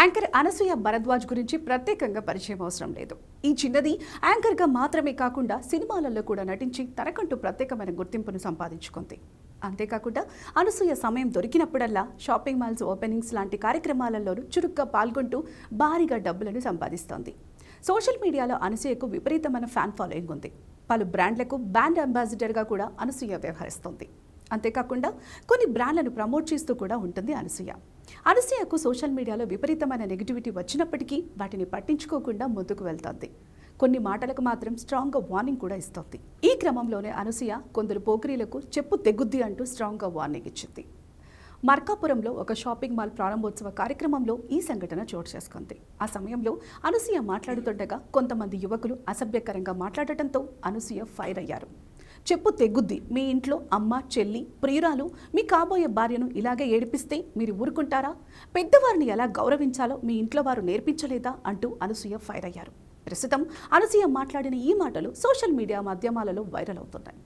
Anchor Anasuya Bharadwaj గురించి ప్రత్యేకంగా పరిచయం అవసరం లేదు. ఈ చిన్నది యాంకర్గా మాత్రమే కాకుండా సినిమాలలో కూడా నటించి తనకంటూ ప్రత్యేకమైన గుర్తింపును సంపాదించుకుంది. అంతేకాకుండా అనసూయ సమయం దొరికినప్పుడల్లా షాపింగ్ మాల్స్ ఓపెనింగ్స్ లాంటి కార్యక్రమాలలోనూ చురుగ్గా పాల్గొంటూ భారీగా డబ్బులను సంపాదిస్తోంది. సోషల్ మీడియాలో అనసూయకు విపరీతమైన ఫ్యాన్ ఫాలోయింగ్ ఉంది. పలు బ్రాండ్లకు బ్రాండ్ అంబాసిడర్గా కూడా అనసూయ వ్యవహరిస్తోంది. అంతేకాకుండా కొన్ని బ్రాండ్లను ప్రమోట్ చేస్తూ కూడా ఉంటుంది అనసూయ. అనసూయకు సోషల్ మీడియాలో విపరీతమైన నెగిటివిటీ వచ్చినప్పటికీ వాటిని పట్టించుకోకుండా ముందుకు వెళ్తోంది. కొన్ని మాటలకు మాత్రం స్ట్రాంగ్గా వార్నింగ్ కూడా ఇస్తోంది. ఈ క్రమంలోనే అనసూయ కొందరు పోకిరీలకు చెప్పు తెగుద్ది అంటూ స్ట్రాంగ్గా వార్నింగ్ ఇచ్చింది. మార్కాపురంలో ఒక షాపింగ్ మాల్ ప్రారంభోత్సవ కార్యక్రమంలో ఈ సంఘటన చోటు చేసుకుంది. ఆ సమయంలో అనసూయ మాట్లాడుతుండగా కొంతమంది యువకులు అసభ్యకరంగా మాట్లాడటంతో అనసూయ ఫైర్ అయ్యారు. చెప్పు తెగుద్ది. మీ ఇంట్లో అమ్మ చెల్లి ప్రియురాలు మీ కాబోయే భార్యను ఇలాగే ఏడిపిస్తే మీరు ఊరుకుంటారా? పెద్దవారిని ఎలా గౌరవించాలో మీ ఇంట్లో వారు నేర్పించలేదా? అంటూ అనసూయ ఫైర్ అయ్యారు. ప్రస్తుతం అనసూయ మాట్లాడిన ఈ మాటలు సోషల్ మీడియా మాధ్యమాలలో వైరల్ అవుతున్నాయి.